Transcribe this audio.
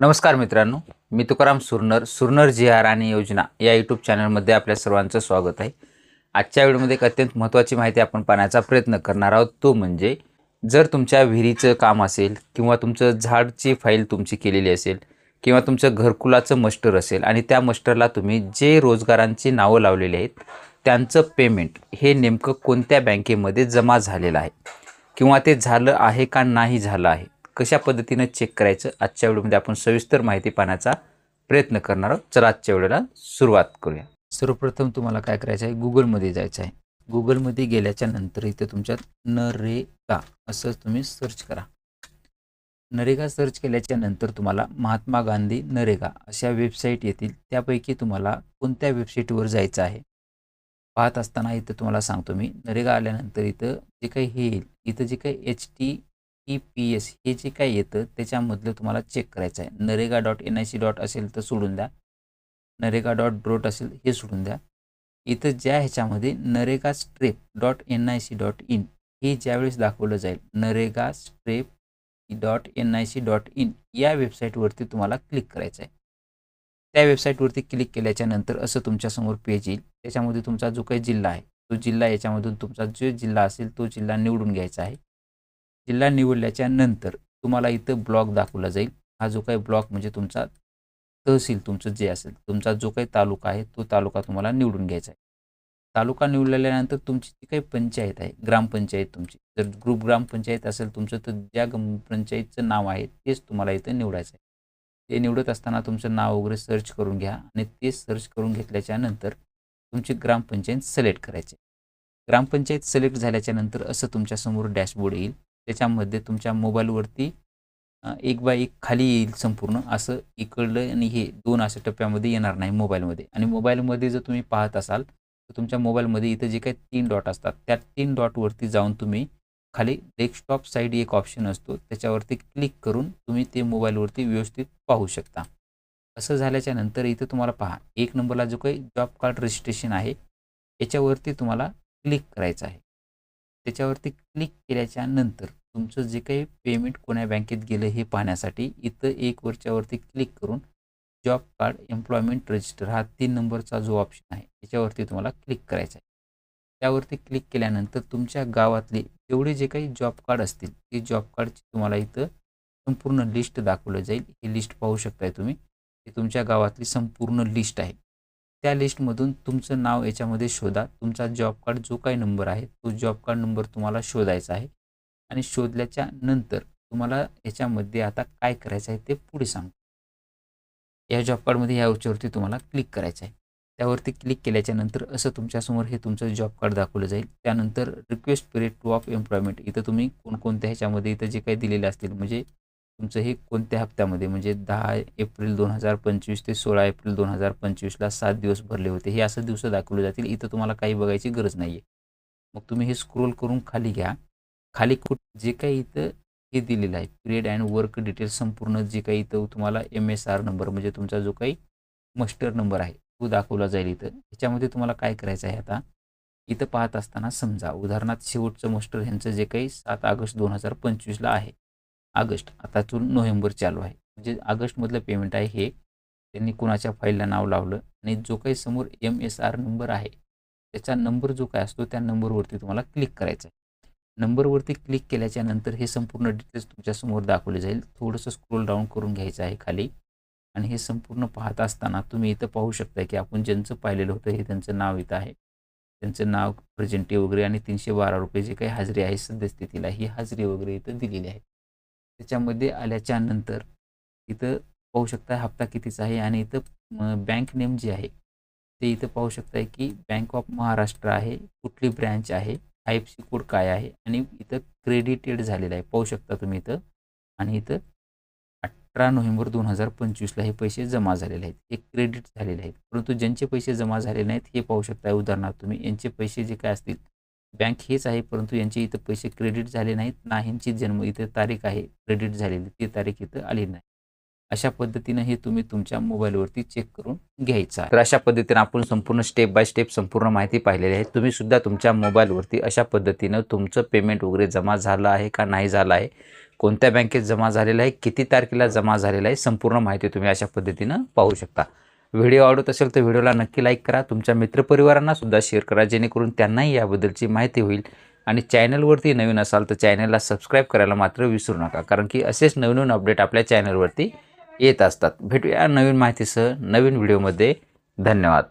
नमस्कार मित्रांनो मी तुकाराम सुरनर सुरनर जी आर आणि योजना या यूट्यूब चॅनलमध्ये आपल्या सर्वांचं स्वागत आहे. आजच्या व्हिडिओमध्ये एक अत्यंत महत्त्वाची माहिती आपण पाहण्याचा प्रयत्न करणार आहोत. तो म्हणजे जर तुमच्या विहिरीचं काम असेल किंवा तुमचं झाडची फाईल तुमची केलेली असेल किंवा तुमचं घरकुलाचं मस्टर असेल आणि त्या मस्टरला तुम्ही जे रोजगारांची नावं लावलेली आहेत त्यांचं पेमेंट हे नेमकं कोणत्या बँकेमध्ये जमा झालेलं आहे? किंवा ते झालं आहे का नाही झालं आहे? कशा पद्धतीनं चेक करायचं? आजच्या व्हिडिओमध्ये आपण सविस्तर माहिती पाहण्याचा प्रयत्न करणार आहोत. चला आजच्या व्हिडिओला सुरुवात करूया. सर्वप्रथम तुम्हाला काय करायचं आहे? गुगलमध्ये जायचं आहे. गुगलमध्ये गेल्याच्यानंतर इथे तुमच्यात नरेगा असं तुम्ही सर्च करा. नरेगा सर्च केल्याच्यानंतर तुम्हाला महात्मा गांधी नरेगा अशा वेबसाईट येतील. त्यापैकी तुम्हाला कोणत्या वेबसाईटवर जायचं आहे? पाहत असताना इथं तुम्हाला सांगतो मी. नरेगा आल्यानंतर इथं जे काही हे येईल इथं जे काही H T E P S हे जे काही येतं त्याच्यामधलं तुम्हाला चेक करायचं आहे NREGA dot N I C dot असेल तर सोडून द्या. नरेगा डॉट ड्रोट असेल हे सोडून द्या. इथं ज्या ह्याच्यामध्ये NREGA strep dot N I C dot in हे ज्यावेळेस दाखवलं जाईल NREGA strep dot N I C dot in या वेबसाईटवरती तुम्हाला क्लिक करायचं आहे त्या वेबसाईटवरती क्लिक केल्याच्यानंतर असं तुमच्यासमोर पेज येईल. त्याच्यामध्ये तुमचा जो काही जिल्हा आहे तो जिल्हा याच्यामधून तुमचा जो जिल्हा असेल तो जिल्हा निवडून घ्यायचा आहे. जिल्हा निवडल्याच्या नंतर तुम्हाला इथं ब्लॉक दाखवला जाईल. हा जो काही ब्लॉक म्हणजे तुमचा तहसील तुमचं जे असेल तुमचा जो काही तालुका आहे तो तालुका तुम्हाला निवडून घ्यायचा आहे. तालुका निवडल्यानंतर तुमची जी काही पंचायत आहे ग्रामपंचायत तुमची जर ग्रुप ग्रामपंचायत असेल तुमचं तर ज्या ग्रामपंचायतचं नाव आहे तेच तुम्हाला इथं निवडायचं आहे. ते निवडत असताना तुमचं नाव वगैरे सर्च करून घ्या आणि ते सर्च करून घेतल्याच्या नंतर तुमची ग्रामपंचायत सिलेक्ट करायची ग्रामपंचायत सिलेक्ट झाल्याच्यानंतर असं तुमच्यासमोर डॅशबोर्ड येईल. त्याच्यामध्ये तुमच्या मोबाईलवरती एक बाय एक खाली येईल संपूर्ण. असं इकडलं आणि हे दोन अशा टप्प्यामध्ये येणार नाही मोबाईलमध्ये. आणि मोबाईलमध्ये जर तुम्ही पाहत असाल तर तुमच्या मोबाईलमध्ये इथं जे काही तीन डॉट असतात त्या तीन डॉटवरती जाऊन तुम्ही खाली डेस्कटॉप साईड एक ऑप्शन असतो. त्याच्यावरती क्लिक करून तुम्ही ते मोबाईलवरती व्यवस्थित पाहू शकता. असं झाल्याच्यानंतर इथं तुम्हाला पहा एक नंबरला जो काही जॉब कार्ड रजिस्ट्रेशन आहे याच्यावरती तुम्हाला क्लिक करायचं आहे. त्याच्यावरती क्लिक केल्याच्यानंतर तुमचं जे काही पेमेंट कोण्या बँकेत गेलं हे पाहण्यासाठी इथं एक वरच्यावरती क्लिक करून जॉब कार्ड एम्प्लॉयमेंट रजिस्टर हा तीन नंबरचा जो ऑप्शन आहे त्याच्यावरती तुम्हाला क्लिक करायचा आहे. त्यावरती क्लिक केल्यानंतर तुमच्या गावातले जेवढे जे काही जॉब कार्ड असतील ते जॉब कार्डची तुम्हाला इथं संपूर्ण लिस्ट दाखवलं जाईल. ही लिस्ट पाहू शकताय तुम्ही. ही तुमच्या गावातली संपूर्ण लिस्ट आहे. त्या लिस्टमधून तुमचं नाव याच्यामध्ये शोधा. तुमचा जॉब कार्ड जो काही नंबर आहे तो जॉब कार्ड नंबर तुम्हाला शोधायचा आहे. आणि शोधल्याच्या नंतर तुम्हाला याच्यामध्ये आता काय करायचं आहे ते पुढे सांगतो. या जॉब कार्डमध्ये या याच्यावरती तुम्हाला क्लिक करायचं आहे. त्यावरती क्लिक केल्याच्यानंतर असं तुमच्यासमोर हे तुमचं जॉब कार्ड दाखवलं जाईल. त्यानंतर request period to of employment इथं तुम्ही कोणकोणत्या ह्याच्यामध्ये इथं जे काही दिलेले असतील म्हणजे तुमचं हे कोणत्या हप्त्यामध्ये? म्हणजे दहा एप्रिल दोन हजार पंचवीस ते सोळा एप्रिल दोन हजार पंचवीसला सात दिवस भरले होते. हे असं दिवस दाखवले जातील. इथं तुम्हाला काही बघायची गरज नाही आहे मग तुम्ही हे स्क्रोल करून खाली घ्या. खाली कुठ जे काही इथं हे दिलेलं आहे पिरियड अँड वर्क डिटेल संपूर्ण जे काही इथं तुम्हाला एम एस आर नंबर म्हणजे तुमचा जो काही मस्टर नंबर आहे तो दाखवला जाईल इथं. ह्याच्यामध्ये तुम्हाला काय करायचं आहे आता? इथं पाहत असताना समजा उदाहरणार्थ शेवटचं मस्टर ह्यांचं जे काही सात ऑगस्ट दोन हजार पंचवीसला आहे. ऑगस्ट. आता तो नोव्हेंबर चालू आहे. म्हणजे ऑगस्टमधलं पेमेंट आहे हे. त्यांनी कुणाच्या फाईलला नाव लावलं आणि जो काही समोर एम एस आर नंबर आहे त्याचा नंबर जो काय असतो त्या नंबरवरती तुम्हाला क्लिक करायचा आहे. नंबरवरती क्लिक केल्याच्यानंतर हे संपूर्ण डिटेल्स तुमच्यासमोर दाखवले जाईल. थोडंसं स्क्रोल डाऊन करून घ्यायचं आहे खाली. आणि हे संपूर्ण पाहत असताना तुम्ही इथं पाहू शकता की आपण ज्यांचं पाहिलेलं होतं हे त्यांचं नाव इथं आहे. त्यांचं नाव प्रेझेंटी वगैरे आणि तीनशे बारा रुपये जे काही हाजरी आहे सद्यस्थितीला ही हाजरी वगैरे इथं दिलेली आहे. त्याच्यामध्ये आल्याच्यानंतर इथं पाहू शकता हप्ता कितीचा आहे आणि इथं बँक नेम जे आहे ते इथं पाहू शकताय की बँक ऑफ महाराष्ट्र आहे कुठली ब्रँच आहे आय एफ सी कोड काय आहे आणि इथं क्रेडिटेड झालेलं आहे. पाहू शकता तुम्ही इथं. आणि इथं अठरा नोव्हेंबर दोन हजार पंचवीसला हे पैसे जमा झालेले आहेत. हे क्रेडिट झालेले आहेत. परंतु ज्यांचे पैसे जमा झालेले नाहीत हे पाहू शकता उदाहरणार्थ तुम्ही यांचे पैसे जे काय असतील बँक हेच आहे परंतु यांचे इथं पैसे क्रेडिट झाले नाहीत. ना ह्यांची जन्म इथं तारीख आहे क्रेडिट झालेली ती तारीख इथं आली नाही. अशा पद्धतीनं हे तुम्ही तुमच्या मोबाईलवरती चेक करून घ्यायचं तर अशा पद्धतीनं आपण संपूर्ण स्टेप बाय स्टेप संपूर्ण माहिती पाहिलेली आहे. तुम्ही सुद्धा तुमच्या मोबाईलवरती अशा पद्धतीनं तुमचं पेमेंट वगैरे जमा झालं आहे का नाही झालं आहे कोणत्या बँकेत जमा झालेला आहे किती तारखेला जमा झालेला आहे संपूर्ण माहिती तुम्ही अशा पद्धतीनं पाहू शकता. व्हिडिओ आवडत असेल तर व्हिडिओला नक्की लाईक करा. तुमच्या मित्रपरिवारांना सुद्धा शेअर करा जेणेकरून त्यांनाही याबद्दलची माहिती होईल. आणि चॅनलवरती नवीन असाल तर चॅनलला सबस्क्राईब करायला मात्र विसरू नका कारण की असेच नवीन नवीन अपडेट आपल्या चॅनलवरती येत असतात. भेटूया नवीन माहितीसह नवीन व्हिडिओमध्ये. धन्यवाद.